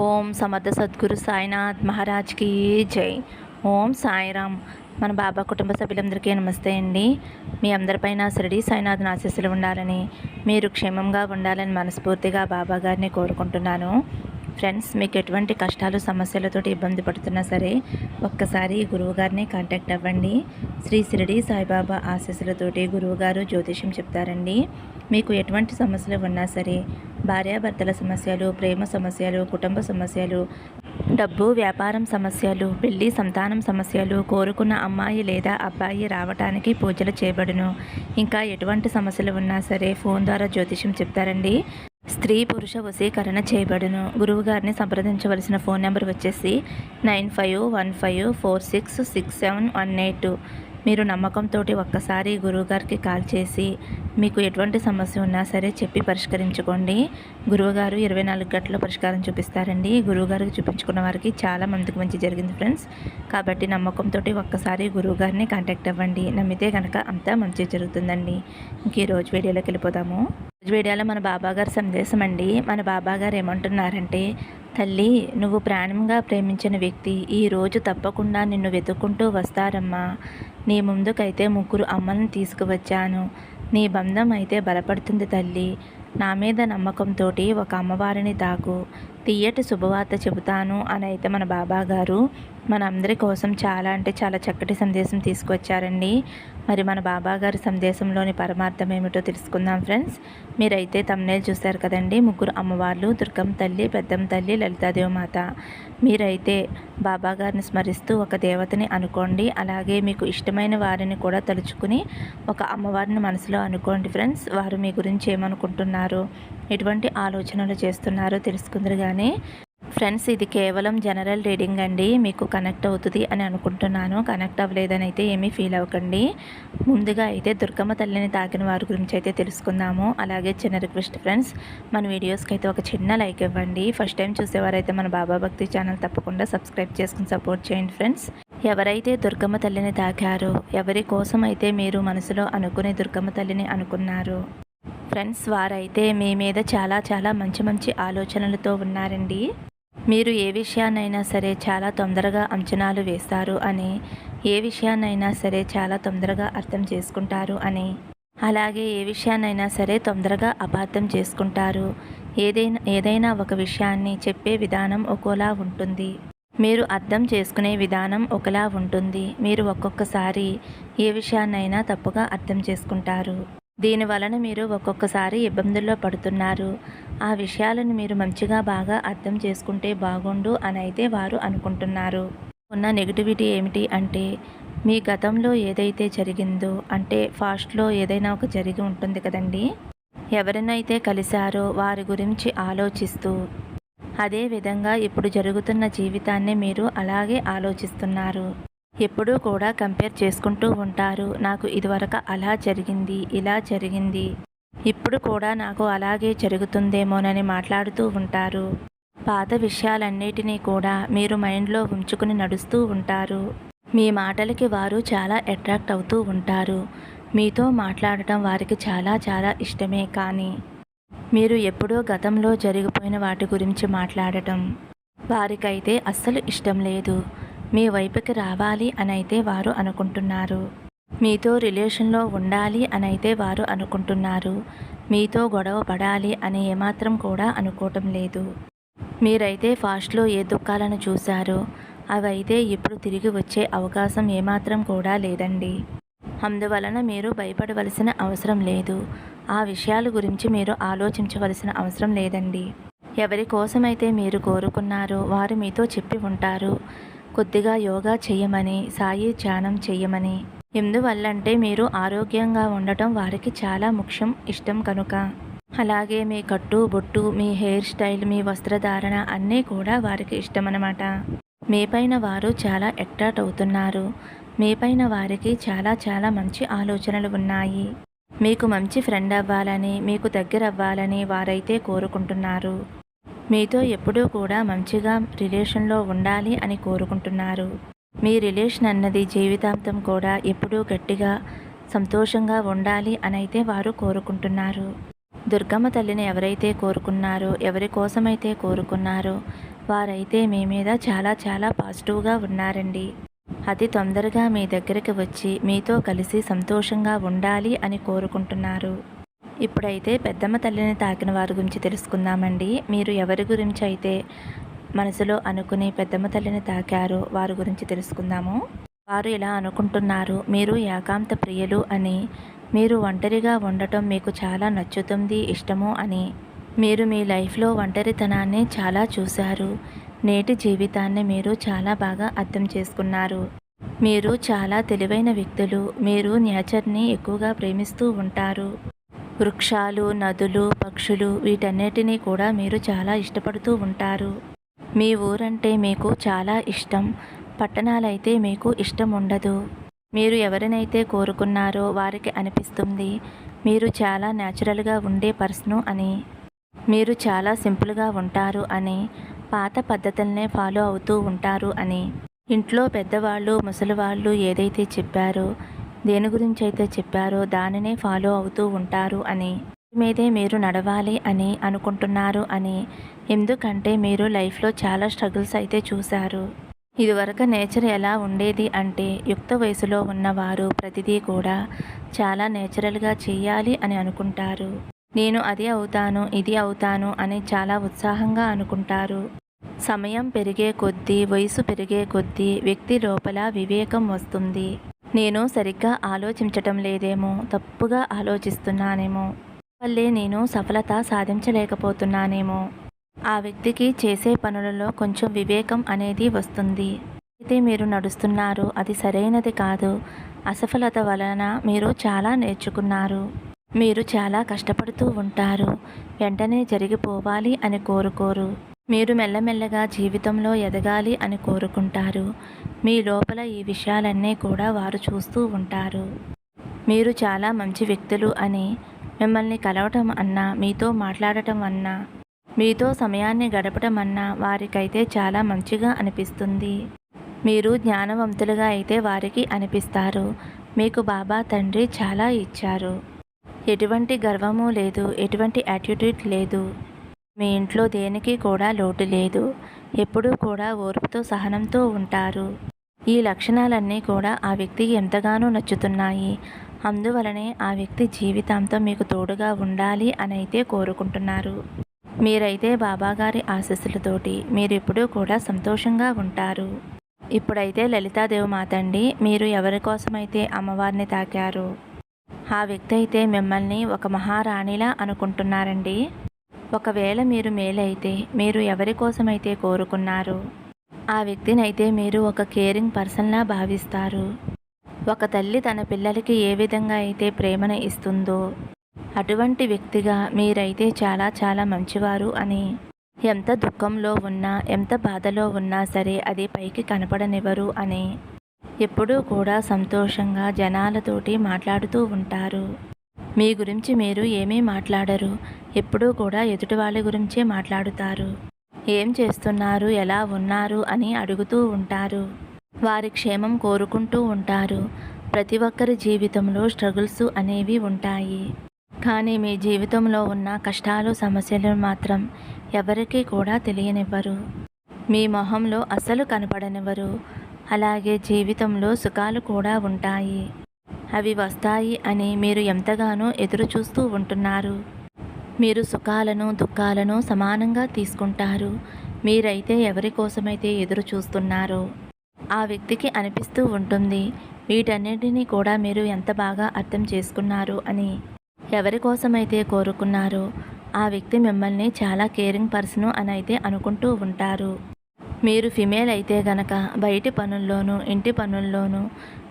ఓం సమర్థ సద్గురు సాయినాథ్ మహారాజ్కి జై. ఓం సాయిరామ్. మన బాబా కుటుంబ సభ్యులందరికీ నమస్తే అండి. మీ అందరిపైన షిరిడి సాయినాథ్ ఆశీస్సులు ఉండాలని మీరు క్షేమంగా ఉండాలని మనస్ఫూర్తిగా బాబా గారిని కోరుకుంటున్నాను. ఫ్రెండ్స్ మీకు ఎటువంటి కష్టాలు సమస్యలతోటి ఇబ్బంది పడుతున్నా సరే ఒక్కసారి గురువుగారిని కాంటాక్ట్ అవ్వండి. శ్రీ శిరడి సాయిబాబా ఆశీస్సులతోటి గురువుగారు జ్యోతిష్యం చెప్తారండి. మీకు ఎటువంటి సమస్యలు ఉన్నా సరే భార్యాభర్తల సమస్యలు ప్రేమ సమస్యలు కుటుంబ సమస్యలు డబ్బు వ్యాపారం సమస్యలు పెళ్ళి సంతానం సమస్యలు కోరుకున్న అమ్మాయి లేదా అబ్బాయి రావటానికి పూజలు చేయబడును. ఇంకా ఎటువంటి సమస్యలు ఉన్నా సరే ఫోన్ ద్వారా జ్యోతిషం చెప్తారండి. స్త్రీ పురుష వశీకరణ చేయబడును. గురువుగారిని సంప్రదించవలసిన ఫోన్ నెంబర్ వచ్చేసి nine five one five four six six seven one eight. మీరు నమ్మకంతో ఒక్కసారి గురువుగారికి కాల్ చేసి మీకు ఎటువంటి సమస్య ఉన్నా సరే చెప్పి పరిష్కరించుకోండి. గురువుగారు ఇరవై నాలుగు గంటల పరిష్కారం చూపిస్తారండి. గురువుగారికి చూపించుకున్న వారికి చాలా మందికి మంచి జరిగింది ఫ్రెండ్స్. కాబట్టి నమ్మకంతో ఒక్కసారి గురువుగారిని కాంటాక్ట్ అవ్వండి. నమ్మితే కనుక అంతా మంచి జరుగుతుందండి. ఇంక ఈరోజు వీడియోలోకి వెళ్ళిపోదాము. రోజు వీడియోలో మన బాబాగారి సందేశం అండి. మన బాబాగారు ఏమంటున్నారంటే తల్లి నువ్వు ప్రాణంగా ప్రేమించిన వ్యక్తి ఈ రోజు తప్పకుండా నిన్ను వెతుక్కుంటూ వస్తారమ్మా. నీ ముందుకైతే ముగ్గురు అమ్మలను తీసుకువచ్చాను. నీ బంధం అయితే బలపడుతుంది తల్లి. నా మీద నమ్మకంతో ఒక అమ్మవారిని తాకు. తీయటి శుభవార్త చెబుతాను అని అయితే మన బాబా మనందరి మన అందరి కోసం చాలా అంటే చాలా చక్కటి సందేశం తీసుకొచ్చారండి. మరి మన బాబా గారి సందేశంలోని పరమార్థం ఏమిటో తెలుసుకుందాం ఫ్రెండ్స్. మీరైతే తమ్నేలు చూస్తారు కదండి. ముగ్గురు అమ్మవార్లు దుర్గం తల్లి పెద్దమ్మ తల్లి లలితాదేవి మాత. మీరైతే బాబా గారిని స్మరిస్తూ ఒక దేవతని అనుకోండి. అలాగే మీకు ఇష్టమైన వారిని కూడా తలుచుకుని ఒక అమ్మవారిని మనసులో అనుకోండి ఫ్రెండ్స్. వారు మీ గురించి ఏమనుకుంటున్నారు? ఎటువంటి ఆలోచనలు చేస్తున్నారో తెలుసుకుందరు కానీ ఫ్రెండ్స్ ఇది కేవలం జనరల్ రీడింగ్ అండి. మీకు కనెక్ట్ అవుతుంది అని అనుకుంటున్నాను. కనెక్ట్ అవ్వలేదని అయితే ఏమీ ఫీల్ అవ్వకండి. ముందుగా అయితే దుర్గమ్మ తల్లిని తాకిన వారి గురించి అయితే తెలుసుకుందాము. అలాగే చిన్న రిక్వెస్ట్ ఫ్రెండ్స్ మన వీడియోస్కి అయితే ఒక చిన్న లైక్ ఇవ్వండి. ఫస్ట్ టైం చూసేవారైతే మన బాబా భక్తి ఛానల్ తప్పకుండా సబ్స్క్రైబ్ చేసుకుని సపోర్ట్ చేయండి ఫ్రెండ్స్. ఎవరైతే దుర్గమ్మ తల్లిని తాకారో ఎవరి కోసం అయితే మీరు మనసులో అనుకునే దుర్గమ్మ తల్లిని అనుకున్నారు ఫ్రెండ్స్ వారైతే మీ మీద చాలా చాలా మంచి మంచి ఆలోచనలతో ఉన్నారండి. మీరు ఏ విషయాన్నైనా సరే చాలా తొందరగా అంచనాలు వేస్తారు అని ఏ విషయాన్నైనా సరే చాలా తొందరగా అర్థం చేసుకుంటారు అని. అలాగే ఏ విషయాన్నైనా సరే తొందరగా అపార్థం చేసుకుంటారు. ఏదైనా ఏదైనా ఒక విషయాన్ని చెప్పే విధానం ఒకలా ఉంటుంది. మీరు అర్థం చేసుకునే విధానం ఒకలా ఉంటుంది. మీరు ఒక్కొక్కసారి ఏ విషయాన్నైనా తప్పుగా అర్థం చేసుకుంటారు. దీని వలన మీరు ఒక్కొక్కసారి ఇబ్బందుల్లో పడుతున్నారు. ఆ విషయాలను మీరు మంచిగా బాగా అర్థం చేసుకుంటే బాగుండు అని అయితే వారు అనుకుంటున్నారు. ఉన్న నెగిటివిటీ ఏమిటి అంటే మీ గతంలో ఏదైతే జరిగిందో అంటే ఫాస్ట్లో ఏదైనా ఒక జరిగి ఉంటుంది కదండి? ఎవరినైతే కలిశారో వారి గురించి ఆలోచిస్తూ అదే విధంగా ఇప్పుడు జరుగుతున్న జీవితాన్ని మీరు అలాగే ఆలోచిస్తున్నారు. ఎప్పుడూ కూడా కంపేర్ చేసుకుంటూ ఉంటారు. నాకు ఇదివరకు అలా జరిగింది ఇలా జరిగింది. ఇప్పుడు కూడా నాకు అలాగే జరుగుతుందేమోనని మాట్లాడుతూ ఉంటారు. పాత విషయాలన్నిటినీ కూడా మీరు మైండ్లో ఉంచుకుని నడుస్తూ ఉంటారు. మీ మాటలకి వారు చాలా అట్రాక్ట్ అవుతూ ఉంటారు. మీతో మాట్లాడటం వారికి చాలా చాలా ఇష్టమే కానీ మీరు ఎప్పుడో గతంలో జరిగిపోయిన వాటి గురించి మాట్లాడటం వారికైతే అస్సలు ఇష్టం లేదు. మీ వైపుకి రావాలి అని అయితే వారు అనుకుంటున్నారు. మీతో రిలేషన్లో ఉండాలి అని అయితే వారు అనుకుంటున్నారు. మీతో గొడవ పడాలి అని ఏమాత్రం కూడా అనుకోవటం లేదు. మీరైతే ఫాస్ట్లో ఏ దుఃఖాలను చూశారో అవైతే ఇప్పుడు తిరిగి వచ్చే అవకాశం ఏమాత్రం కూడా లేదండి. అందువలన మీరు భయపడవలసిన అవసరం లేదు. ఆ విషయాల గురించి మీరు ఆలోచించవలసిన అవసరం లేదండి. ఎవరి కోసమైతే మీరు కోరుకున్నారో వారు మీతో చెప్పి ఉంటారు. కొద్దిగా యోగా చేయమని సాయి ధ్యానం చేయమని. ఎందువల్లంటే మీరు ఆరోగ్యంగా ఉండటం వారికి చాలా ముఖ్యం ఇష్టం కనుక. అలాగే మీ కట్టు బొట్టు మీ హెయిర్ స్టైల్ మీ వస్త్రధారణ అన్నీ కూడా వారికి ఇష్టమన్నమాట మీపైన వారు చాలా అట్రాక్ట్ అవుతున్నారు. మీపైన వారికి చాలా చాలా మంచి ఆలోచనలు ఉన్నాయి. మీకు మంచి ఫ్రెండ్ అవ్వాలని మీకు దగ్గర అవ్వాలని వారైతే కోరుకుంటున్నారు. మీతో ఎప్పుడూ కూడా మంచిగా రిలేషన్లో ఉండాలి అని కోరుకుంటున్నారు. మీ రిలేషన్ అన్నది జీవితాంతం కూడా ఎప్పుడూ గట్టిగా సంతోషంగా ఉండాలి అనైతే వారు కోరుకుంటున్నారు. దుర్గమ్మ తల్లిని ఎవరైతే కోరుకున్నారో ఎవరి కోసమైతే కోరుకున్నారో వారైతే మీ మీద చాలా చాలా పాజిటివ్గా ఉన్నారండి. అతి తొందరగా మీ దగ్గరికి వచ్చి మీతో కలిసి సంతోషంగా ఉండాలి అని కోరుకుంటున్నారు. ఇప్పుడైతే పెద్దమ్మ తల్లిని తాకిన వారి గురించి తెలుసుకుందామండి. మీరు ఎవరి గురించి అయితే మనసులో అనుకుని పెద్దమ్మ తల్లిని తాకారో వారి గురించి తెలుసుకుందాము. వారు ఇలా అనుకుంటున్నారు మీరు ఏకాంత ప్రియులు అని మీరు ఒంటరిగా ఉండటం మీకు చాలా నచ్చుతుంది ఇష్టము అని. మీరు మీ లైఫ్లో ఒంటరితనాన్ని చాలా చూశారు. నేటి జీవితాన్ని మీరు చాలా బాగా అర్థం చేసుకున్నారు. మీరు చాలా తెలివైన వ్యక్తులు. మీరు నేచర్ని ఎక్కువగా ప్రేమిస్తూ ఉంటారు. వృక్షాలు నదులు పక్షులు వీటన్నిటినీ కూడా మీరు చాలా ఇష్టపడుతూ ఉంటారు. మీ ఊరంటే మీకు చాలా ఇష్టం. పట్టణాలైతే మీకు ఇష్టం ఉండదు. మీరు ఎవరినైతే కోరుకున్నారో వారికి అనిపిస్తుంది. మీరు చాలా న్యాచురల్గా ఉండే పర్సను అని. మీరు చాలా సింపుల్గా ఉంటారు అని. పాత పద్ధతులనే ఫాలో అవుతూ ఉంటారు అని. ఇంట్లో పెద్దవాళ్ళు ముసలివాళ్ళు ఏదైతే చెప్పారో దేని గురించి అయితే చెప్పారో దానినే ఫాలో అవుతూ ఉంటారు అని. మీదే మీరు నడవాలి అని అనుకుంటున్నారు అని. ఎందుకంటే మీరు లైఫ్లో చాలా స్ట్రగుల్స్ అయితే చూశారు. ఇదివరకు నేచర్ ఎలా ఉండేది అంటే యుక్త వయసులో ఉన్నవారు ప్రతిదీ కూడా చాలా నేచురల్గా చేయాలి అని అనుకుంటారు. నేను అది అవుతాను ఇది అవుతాను అని చాలా ఉత్సాహంగా అనుకుంటారు. సమయం పెరిగే కొద్దీ వయసు పెరిగే కొద్దీ వ్యక్తి లోపల వివేకం వస్తుంది. నేను సరిగ్గా ఆలోచించటం లేదేమో తప్పుగా ఆలోచిస్తున్నానేమో. వల్లే నేను సఫలత సాధించలేకపోతున్నానేమో. ఆ వ్యక్తికి చేసే పనులలో కొంచెం వివేకం అనేది వస్తుంది. అయితే మీరు నడుస్తున్నారు అది సరైనది కాదు. అసఫలత వలన మీరు చాలా నేర్చుకున్నారు. మీరు చాలా కష్టపడుతూ ఉంటారు. వెంటనే జరిగిపోవాలి అని కోరుకోరు. మీరు మెల్లమెల్లగా జీవితంలో ఎదగాలి అని కోరుకుంటారు. మీ లోపల ఈ విషయాలన్నీ కూడా వారు చూస్తూ ఉంటారు. మీరు చాలా మంచి వ్యక్తులు అని మిమ్మల్ని కలవటం అన్నా మీతో మాట్లాడటం అన్నా మీతో సమయాన్ని గడపటం అన్నా వారికైతే చాలా మంచిగా అనిపిస్తుంది. మీరు జ్ఞానవంతులుగా అయితే వారికి అనిపిస్తారు. మీకు బాబా తండ్రి చాలా ఇచ్చారు. ఎటువంటి గర్వము లేదు ఎటువంటి యాటిట్యూడ్ లేదు. మీ ఇంట్లో దేనికి కూడా లోటు లేదు. ఎప్పుడూ కూడా ఓర్పుతో సహనంతో ఉంటారు. ఈ లక్షణాలన్నీ కూడా ఆ వ్యక్తికి ఎంతగానో నచ్చుతున్నాయి. అందువలనే ఆ వ్యక్తి జీవితాంతం మీకు తోడుగా ఉండాలి అని అయితే కోరుకుంటున్నారు. మీరైతే బాబాగారి ఆశీస్సులతోటి మీరు ఎప్పుడూ కూడా సంతోషంగా ఉంటారు. ఇప్పుడైతే లలితాదేవి మాతండి మీరు ఎవరి కోసమైతే అమ్మవారిని తాకారు ఆ వ్యక్తి అయితే మిమ్మల్ని ఒక మహారాణిలా అనుకుంటున్నారండి. ఒకవేళ మీరు మేలైతే మీరు ఎవరి కోసమైతే కోరుకున్నారు ఆ వ్యక్తినైతే మీరు ఒక కేరింగ్ పర్సన్లా భావిస్తారు. ఒక తల్లి తన పిల్లలకి ఏ విధంగా అయితే ప్రేమను ఇస్తుందో అటువంటి వ్యక్తిగా మీరైతే చాలా చాలా మంచివారు అని. ఎంత దుఃఖంలో ఉన్నా ఎంత బాధలో ఉన్నా సరే అది పైకి కనపడనివ్వరు అని. ఎప్పుడూ కూడా సంతోషంగా జనాలతోటి మాట్లాడుతూ ఉంటారు. మీ గురించి మీరు ఏమీ మాట్లాడరు. ఎప్పుడూ కూడా ఎదుటి వాళ్ళ గురించే మాట్లాడుతారు. ఏం చేస్తున్నారు? ఎలా ఉన్నారు? అని అడుగుతూ ఉంటారు. వారి క్షేమం కోరుకుంటూ ఉంటారు. ప్రతి ఒక్కరి జీవితంలో స్ట్రగుల్స్ అనేవి ఉంటాయి. కానీ మీ జీవితంలో ఉన్న కష్టాలు సమస్యలు మాత్రం ఎవరికీ కూడా తెలియనివ్వరు. మీ మొహంలో అసలు కనపడనివ్వరు. అలాగే జీవితంలో సుఖాలు కూడా ఉంటాయి. అవి వస్తాయి అని మీరు ఎంతగానో ఎదురు చూస్తూ ఉంటున్నారు. మీరు సుఖాలను దుఃఖాలను సమానంగా తీసుకుంటారు. మీరైతే ఎవరి కోసమైతే ఎదురు చూస్తున్నారో ఆ వ్యక్తికి అనిపిస్తూ ఉంటుంది. వీటన్నిటినీ కూడా మీరు ఎంత బాగా అర్థం చేసుకున్నారు అని ఎవరి కోసమైతే కోరుకున్నారో ఆ వ్యక్తి మిమ్మల్ని చాలా కేరింగ్ పర్సన్ అని అయితే అనుకుంటూ ఉంటారు. మీరు ఫిమేల్ అయితే గనక బయటి పనుల్లోనూ ఇంటి పనుల్లోనూ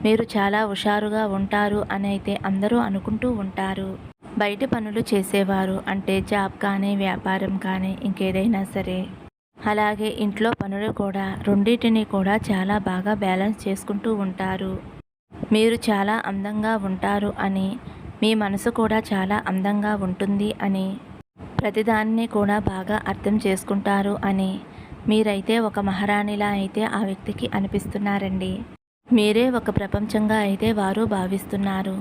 మీరు చాలా హుషారుగా ఉంటారు అని అయితే అందరూ అనుకుంటూ ఉంటారు. బయట పనులు చేసేవారు అంటే జాబ్ కానీ వ్యాపారం కానీ ఇంకేదైనా సరే. అలాగే ఇంట్లో పనులు కూడా రెండింటిని కూడా చాలా బాగా బ్యాలెన్స్ చేసుకుంటూ ఉంటారు. మీరు చాలా అందంగా ఉంటారు అని మీ మనసు కూడా చాలా అందంగా ఉంటుంది అని ప్రతిదాన్ని కూడా బాగా అర్థం చేసుకుంటారు అని మీరైతే ఒక మహారాణిలా అయితే ఆ వ్యక్తికి అనిపిస్తున్నారండి. మీరే ఒక ప్రపంచంగా అయితే వారు భావిస్తున్నారు.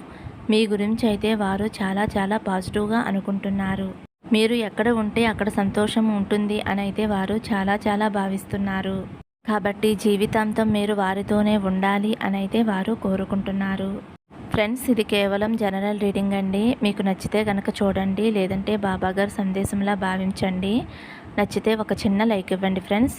మీ గురించి అయితే వారు చాలా చాలా పాజిటివ్గా అనుకుంటున్నారు. మీరు ఎక్కడ ఉంటే అక్కడ సంతోషం ఉంటుంది అని అయితే వారు చాలా చాలా భావిస్తున్నారు. కాబట్టి జీవితాంతం మీరు వారితోనే ఉండాలి అని అయితే వారు కోరుకుంటున్నారు. ఫ్రెండ్స్ ఇది కేవలం జనరల్ రీడింగ్ అండి. మీకు నచ్చితే కనుక చూడండి లేదంటే బాబాగారు సందేశంలా భావించండి. నచ్చితే ఒక చిన్న లైక్ ఇవ్వండి ఫ్రెండ్స్.